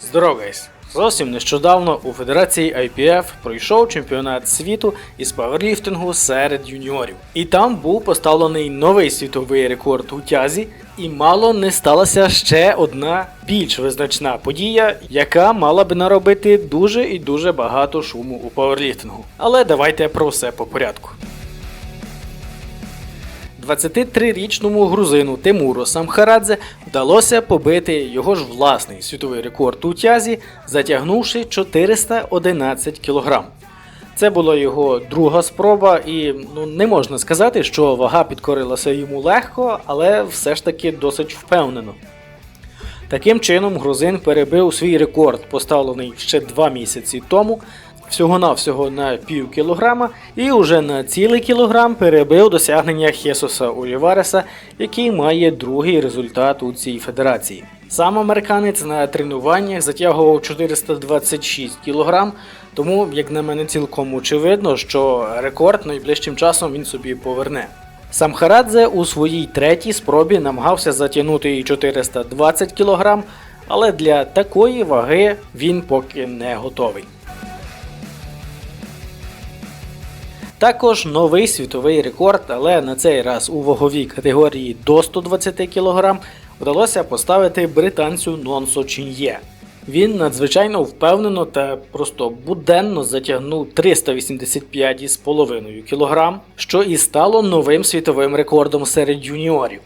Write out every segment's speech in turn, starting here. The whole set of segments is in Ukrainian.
Здорово, гайс! Зовсім нещодавно у Федерації IPF пройшов чемпіонат світу із паверліфтингу серед юніорів. І там був поставлений новий світовий рекорд у тязі, і мало не сталася ще одна більш визначна подія, яка мала би наробити дуже і дуже багато шуму у паверліфтингу. Але давайте про все по порядку. 23-річному грузину Тимуру Самхарадзе вдалося побити його ж власний світовий рекорд у тязі, затягнувши 411 кг. Це була його друга спроба, і ну, не можна сказати, що вага підкорилася йому легко, але все ж таки досить впевнено. Таким чином, грузин перебив свій рекорд, поставлений ще два місяці тому, всього-навсього на пів кілограма, і уже на цілий кілограм перебив досягнення Хесуса Олівареса, який має другий результат у цій федерації. Сам американець на тренуваннях затягував 426 кг, тому, як на мене, цілком очевидно, що рекорд найближчим часом він собі поверне. Сам Харадзе у своїй третій спробі намагався затягнути і 420 кг, але для такої ваги він поки не готовий. Також новий світовий рекорд, але на цей раз у ваговій категорії до 120 кг вдалося поставити британцю Нонсо Чін'є. Він надзвичайно впевнено та просто буденно затягнув 385,5 кг, що і стало новим світовим рекордом серед юніорів.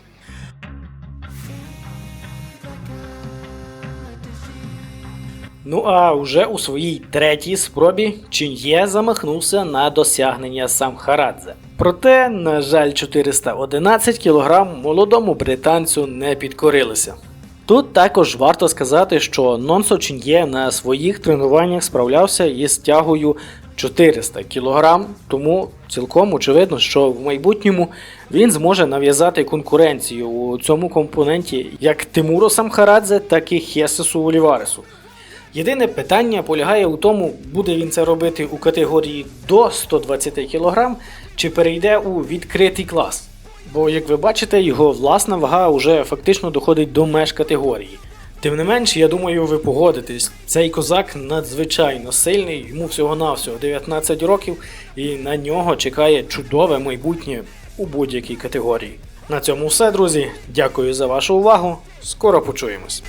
Ну а вже у своїй третій спробі Чін'є замахнувся на досягнення Самхарадзе. Проте, на жаль, 411 кг молодому британцю не підкорилися. Тут також варто сказати, що Нонсо Чін'є на своїх тренуваннях справлявся із тягою 400 кг, тому цілком очевидно, що в майбутньому він зможе нав'язати конкуренцію у цьому компоненті як Тимуру Самхарадзе, так і Хесесу Оліваресу. Єдине питання полягає у тому, буде він це робити у категорії до 120 кг чи перейде у відкритий клас. Бо, як ви бачите, його власна вага вже фактично доходить до меж категорії. Тим не менш, я думаю, ви погодитесь, цей козак надзвичайно сильний, йому всього-навсього 19 років, і на нього чекає чудове майбутнє у будь-якій категорії. На цьому все, друзі. Дякую за вашу увагу. Скоро почуємось.